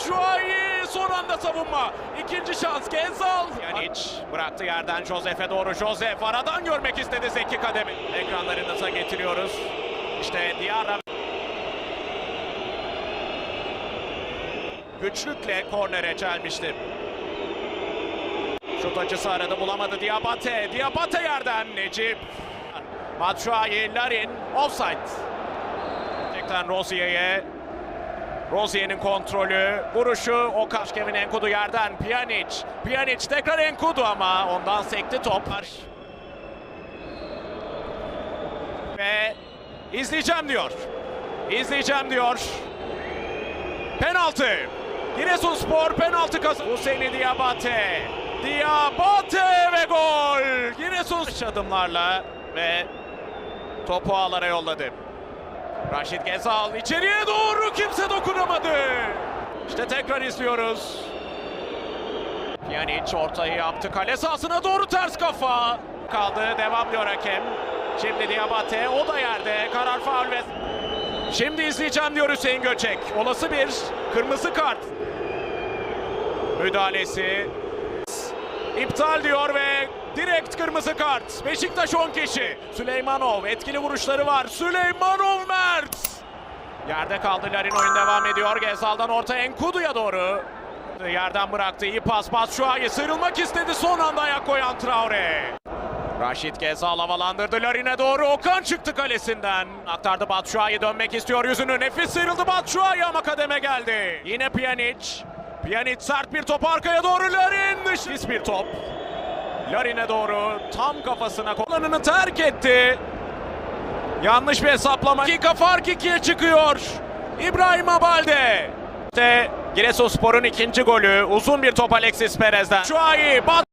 Batshuayi son anda savunma. İkinci şans Gezal. Pjanic bıraktı yerden Josef'e doğru. Josef aradan görmek istedi Zeki Kademi. Ekranlarınıza getiriyoruz. İşte Diarra güçlükle kornere çelmişti. Şut açısı aradı bulamadı Diabate. Diabate yerden Necip. Batshuayi, Larin, offside. Tekrar Rozier'e. Rozier'in kontrolü, vuruşu, o kaç Kevin Enkudu yerden, Pjanic. Pjanic tekrar Enkudu ama ondan sekti top. Ve izleyeceğim diyor. İzleyeceğim diyor. Penaltı. Giresunspor penaltı kazandı. Hüseyin Diabate. Diabate ve gol. Giresun adımlarla ve topu ağlara yolladı. Raşit Gezal içeriye doğru kimse dokunamadı. İşte tekrar izliyoruz. Pjanic ortayı yaptı. Kale sahasına doğru ters kafa. Kaldı. Devam diyor hakem. Şimdi Diabate. O da yerde. Karar faul ve... Şimdi izleyeceğim diyor Hüseyin Göçek. Olası bir kırmızı kart. Müdahalesi. İptal diyor ve direkt kırmızı kart. Beşiktaş 10 kişi. Süleymanov etkili vuruşları var. Süleymanov Mert. Yerde kaldı Larin oyun devam ediyor. Gezal'dan orta Enkudu'ya doğru. Yerden bıraktı. iyi pas Batshuayi sıyrılmak istedi. Son anda ayak koyan Traore. Raşit Gezal havalandırdı Larin'e doğru. Okan çıktı kalesinden. Aktardı Batshuayi dönmek istiyor yüzünü. Nefis sıyrıldı Batshuayi ama kademe geldi. Yine Pjanic. Pjanic sert bir top arkaya doğru Larin. Nefis bir top. Larin'e doğru tam kafasına kolanını terk etti. Yanlış bir hesaplama. Dakika fark ikiye çıkıyor. İbrahim Abalde. İşte Giresunspor'un ikinci golü. Uzun bir top Alexis Perez'den. Şuayi bat.